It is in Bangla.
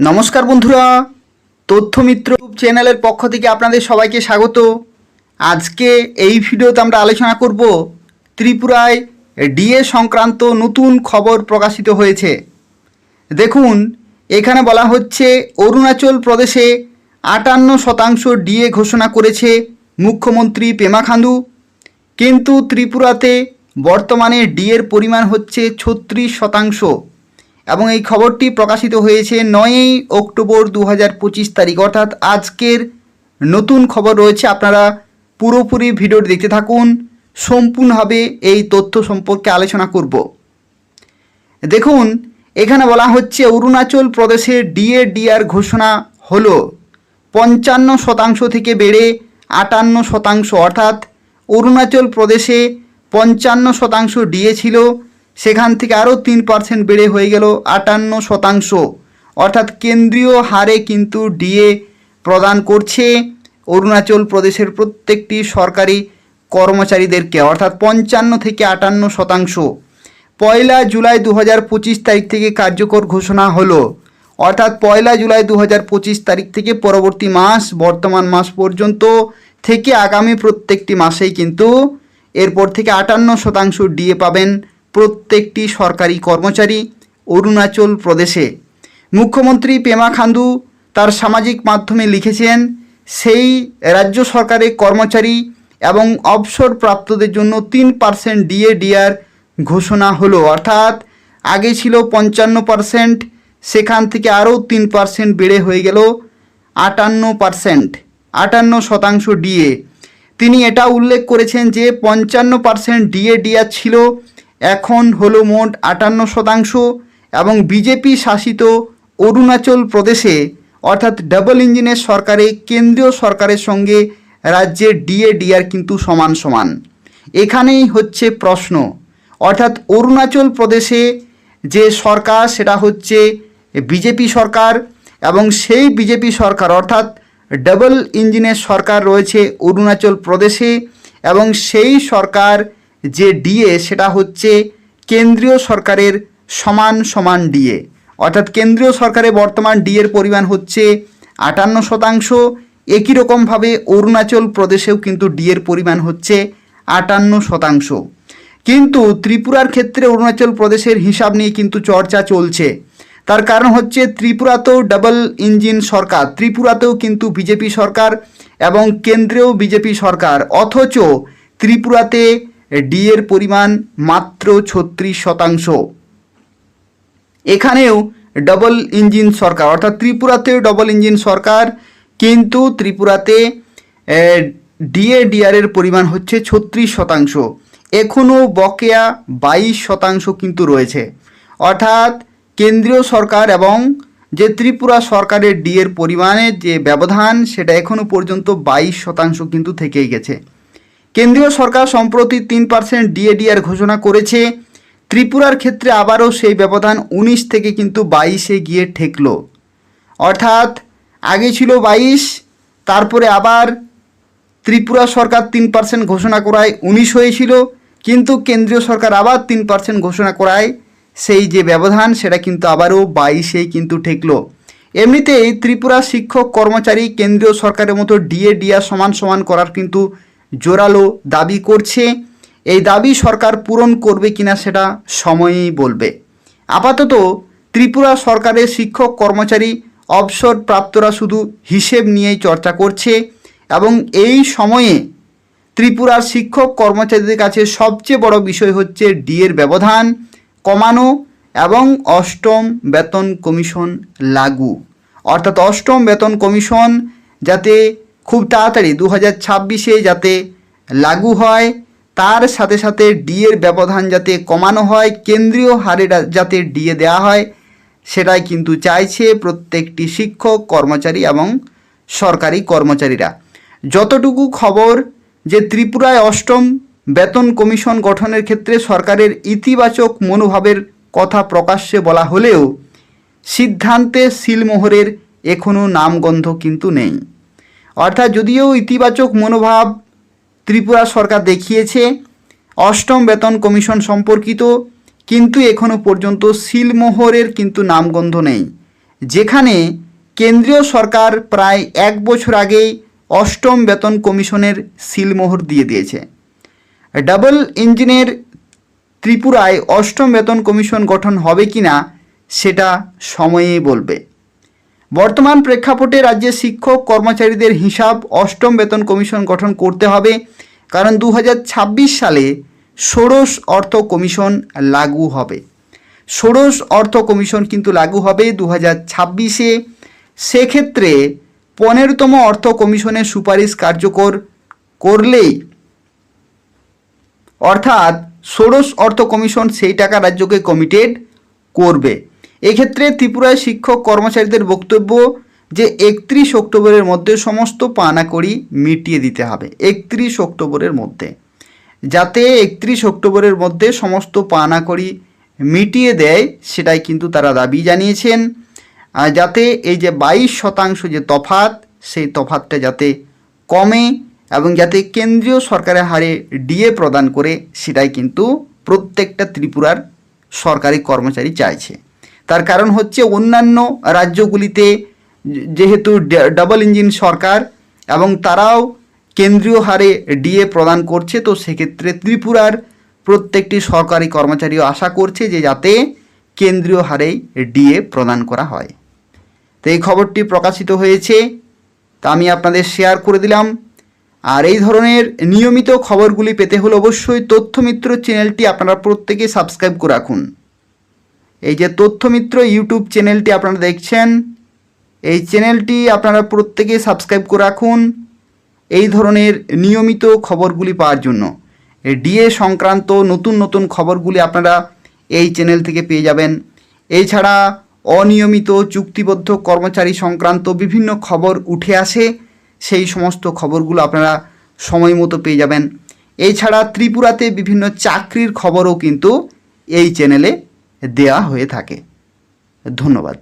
নমস্কার বন্ধুরা, তথ্যমিত্র চ্যানেলের পক্ষ থেকে আপনাদের সবাইকে স্বাগত। আজকে এই ভিডিওতে আমরা আলোচনা করব ত্রিপুরায় ডিএ সংক্রান্ত নতুন খবর প্রকাশিত হয়েছে। দেখুন, এখানে বলা হচ্ছে, অরুণাচল প্রদেশে আটান্ন শতাংশ ডিএ ঘোষণা করেছে মুখ্যমন্ত্রী পেমা খান্দু কিন্তু ত্রিপুরাতে বর্তমানে ডিএর পরিমাণ হচ্ছে ছত্রিশ শতাংশ। এবং এই খবরটি প্রকাশিত হয়েছে নয়ই অক্টোবর দু হাজার পঁচিশ তারিখ। অর্থাৎ আজকের নতুন খবর রয়েছে। আপনারা পুরোপুরি ভিডিওটি দেখতে থাকুন। সম্পূর্ণভাবে এই তথ্য সম্পর্কে আলোচনা করব। দেখুন, এখানে বলা হচ্ছে, অরুণাচল প্রদেশে ডিএ ডিআর ঘোষণা হলো পঞ্চান্ন শতাংশ থেকে বেড়ে আটান্ন শতাংশ। অর্থাৎ অরুণাচল প্রদেশে পঞ্চান্ন শতাংশ ডিএ ছিল। সেখান থেকে আরও তিন পার্সেন্ট বেড়ে হয়ে গেল আটান্ন শতাংশ। অর্থাৎ কেন্দ্রীয় হারে কিন্তু ডিএ প্রদান করছে অরুণাচল প্রদেশের প্রত্যেকটি সরকারি কর্মচারীদেরকে, অর্থাৎ পঞ্চান্ন থেকে আটান্ন শতাংশ। পয়লা জুলাই দু হাজার পঁচিশ তারিখ থেকে কার্যকর ঘোষণা হলো। অর্থাৎ পয়লা জুলাই দু হাজার পঁচিশ তারিখ থেকে পরবর্তী মাস, বর্তমান মাস পর্যন্ত থেকে আগামী প্রত্যেকটি মাসেই কিন্তু এরপর থেকে আটান্ন শতাংশ ডিএ পাবেন প্রত্যেকটি সরকারি কর্মচারী অরুণাচল প্রদেশে। মুখ্যমন্ত্রী পেমা খান্দু তার সামাজিক মাধ্যমে লিখেছেন, সেই রাজ্য সরকারের কর্মচারী এবং অবসর প্রাপ্তদের জন্য তিন পার্সেন্ট ডিএ ডিআর ঘোষণা হলো। অর্থাৎ আগে ছিল পঞ্চান্ন পার্সেন্ট, সেখান থেকে আরও তিন পার্সেন্ট বেড়ে হয়ে গেল আটান্ন পার্সেন্ট, আটান্ন শতাংশ ডিএ। তিনি এটা উল্লেখ করেছেন যে পঞ্চান্ন পার্সেন্ট ডিএ ডিআর ছিল এখন হলো মোট আটান্ন শতাংশ এবং বিজেপি শাসিত অরুণাচল প্রদেশে, অর্থাৎ ডাবল ইঞ্জিনের সরকারে, কেন্দ্রীয় সরকারের সঙ্গে রাজ্যের ডিএ ডিআর কিন্তু সমান সমান। এখানেই হচ্ছে প্রশ্ন, অর্থাৎ অরুণাচল প্রদেশে যে সরকার, সেটা হচ্ছে বিজেপি সরকার এবং সেই বিজেপি সরকার, অর্থাৎ ডাবল ইঞ্জিনের সরকার রয়েছে অরুণাচল প্রদেশে এবং সেই সরকার যে ডিএ সেটা হচ্ছে কেন্দ্রীয় সরকারের সমান সমান ডিএ। অর্থাৎ কেন্দ্রীয় সরকারে বর্তমান ডিএর পরিমাণ হচ্ছে আটান্ন শতাংশ। একই রকমভাবে অরুণাচল প্রদেশেও কিন্তু ডিএর পরিমাণ হচ্ছে আটান্ন শতাংশ। কিন্তু ত্রিপুরার ক্ষেত্রে অরুণাচল প্রদেশের হিসাব নিয়ে কিন্তু চর্চা চলছে। তার কারণ হচ্ছে ত্রিপুরাতেও ডাবল ইঞ্জিন সরকার, ত্রিপুরাতেও কিন্তু বিজেপি সরকার এবং কেন্দ্রেও বিজেপি সরকার। অথচ ত্রিপুরাতে ডিএর পরিমাণ মাত্র ছত্রিশ শতাংশ। এখানেও ডবল ইঞ্জিন সরকার, অর্থাৎ ত্রিপুরাতেও ডবল ইঞ্জিন সরকার, কিন্তু ত্রিপুরাতে ডিএ ডিআরের পরিমাণ হচ্ছে ছত্রিশ শতাংশ। এখনও বকেয়া বাইশ শতাংশ কিন্তু রয়েছে। অর্থাৎ কেন্দ্রীয় সরকার এবং যে ত্রিপুরা সরকারের ডিএর পরিমাণের যে ব্যবধান, সেটা এখনও পর্যন্ত বাইশ শতাংশ কিন্তু থেকেই গেছে। কেন্দ্রীয় সরকার সম্প্রতি তিন পার্সেন্ট ডিএডিআর ঘোষণা করেছে। ত্রিপুরার ক্ষেত্রে আবারও সেই ব্যবধান উনিশ থেকে কিন্তু বাইশে গিয়ে ঠেকল। অর্থাৎ আগে ছিল বাইশ, তারপরে আবার ত্রিপুরা সরকার তিন পার্সেন্ট ঘোষণা করায় উনিশ হয়েছিল, কিন্তু কেন্দ্রীয় সরকার আবার তিন পার্সেন্ট ঘোষণা করায় সেই যে ব্যবধান, সেটা কিন্তু আবারও বাইশেই কিন্তু ঠেকলো। এমনিতেই ত্রিপুরা শিক্ষক কর্মচারী কেন্দ্রীয় সরকারের মতো ডিএ ডিআর সমান সমান করার কিন্তু জোরালো দাবি করছে। এই দাবি সরকার পূরণ করবে কিনা সেটা সময়ই বলবে। আপাতত ত্রিপুরা সরকারের শিক্ষক কর্মচারী অবসর প্রাপ্তরা শুধু হিসেব নিয়েই চর্চা করছে এবং এই সময়ে ত্রিপুরার শিক্ষক কর্মচারীদের কাছে সবচেয়ে বড় বিষয় হচ্ছে ডিএর ব্যবধান কমানো এবং অষ্টম বেতন কমিশন লাগু। অর্থাৎ অষ্টম বেতন কমিশন যাতে খুব তাড়াতাড়ি দু হাজার ছাব্বিশে যাতে লাগু হয়, তার সাথে সাথে ডিএর ব্যবধান যাতে কমানো হয়, কেন্দ্রীয় হারে যাতে ডিএ দেওয়া হয়, সেটাই কিন্তু চাইছে প্রত্যেকটি শিক্ষক, কর্মচারী এবং সরকারি কর্মচারীরা। যতটুকু খবর যে ত্রিপুরায় অষ্টম বেতন কমিশন গঠনের ক্ষেত্রে সরকারের ইতিবাচক মনোভাবের কথা প্রকাশ্যে বলা হলেও, সিদ্ধান্তে সিলমোহরের এখনও নামগন্ধ কিন্তু নেই। অর্থাৎ যদিও ইতিবাচক মনোভাব ত্রিপুরা সরকার দেখিয়েছে, অষ্টম বেতন কমিশন সম্পর্কিত, কিন্তু এখনও পর্যন্ত সিলমোহরের কিন্তু নামগন্ধ নেই। যেখানে কেন্দ্রীয় সরকার প্রায় এক বছর আগেই অষ্টম বেতন কমিশনের সিলমোহর দিয়ে দিয়েছে। ডাবল ইঞ্জিনের ত্রিপুরায় অষ্টম বেতন কমিশন গঠন হবে কি না সেটা সময়েই বলবে। বর্তমান প্রেক্ষাপটে রাজ্যের শিক্ষক কর্মচারীদের হিসাব অষ্টম বেতন কমিশন গঠন করতে হবে। কারণ দু হাজার ছাব্বিশ সালে ষোড়শ অর্থ কমিশন লাগু হবে। ষোড়শ অর্থ কমিশন কিন্তু লাগু হবে দু হাজার ছাব্বিশে। সেক্ষেত্রে পনেরোতম অর্থ কমিশনের সুপারিশ কার্যকর করলেই অর্থাৎ ষোড়শ অর্থ কমিশন সেই টাকা রাজ্যকে কমিটেড করবে। এক্ষেত্রে ত্রিপুরায় শিক্ষক কর্মচারীদের বক্তব্য যে একত্রিশ অক্টোবরের মধ্যে সমস্ত পানাকড়ি মিটিয়ে দিতে হবে, একত্রিশ অক্টোবরের মধ্যে। যাতে একত্রিশ অক্টোবরের মধ্যে সমস্ত পানাকড়ি মিটিয়ে দেয়, সেটাই কিন্তু তারা দাবি জানিয়েছেন। যাতে এই যে বাইশ শতাংশ যে তফাত সেই তফাতটা যাতে কমে এবং যাতে কেন্দ্রীয় সরকারের হারে ডিএ প্রদান করে, সেটাই কিন্তু প্রত্যেকটা ত্রিপুরার সরকারি কর্মচারী চাইছে। তার কারণ হচ্ছে অন্যান্য রাজ্যগুলিতে যেহেতু ডাবল ইঞ্জিন সরকার এবং তারাও কেন্দ্রীয় হারে ডিএ প্রদান করছে, তো সেক্ষেত্রে ত্রিপুরার প্রত্যেকটি সরকারি কর্মচারীও আশা করছে যে যাতে কেন্দ্রীয় হারেই ডিএ প্রদান করা হয়। তো এই খবরটি প্রকাশিত হয়েছে, তা আমি আপনাদের শেয়ার করে দিলাম। আর এই ধরনের নিয়মিত খবরগুলি পেতে হলে অবশ্যই তথ্যমিত্র চ্যানেলটি আপনারা প্রত্যেকে সাবস্ক্রাইব করে রাখুন। এই যে তথ্যমিত্র ইউটিউব চ্যানেলটি আপনারা দেখছেন, এই চ্যানেলটি আপনারা প্রত্যেকে সাবস্ক্রাইব করে রাখুন এই ধরনের নিয়মিত খবরগুলি পাওয়ার জন্য। ডিএ সংক্রান্ত নতুন নতুন খবরগুলি আপনারা এই চ্যানেল থেকে পেয়ে যাবেন। এছাড়া অনিয়মিত চুক্তিবদ্ধ কর্মচারী সংক্রান্ত বিভিন্ন খবর উঠে আসে, সেই সমস্ত খবরগুলো আপনারা সময় মতো পেয়ে যাবেন। এছাড়া ত্রিপুরাতে বিভিন্ন চাকরির খবরও কিন্তু এই চ্যানেলে দেয়া হয়ে থাকে। ধন্যবাদ।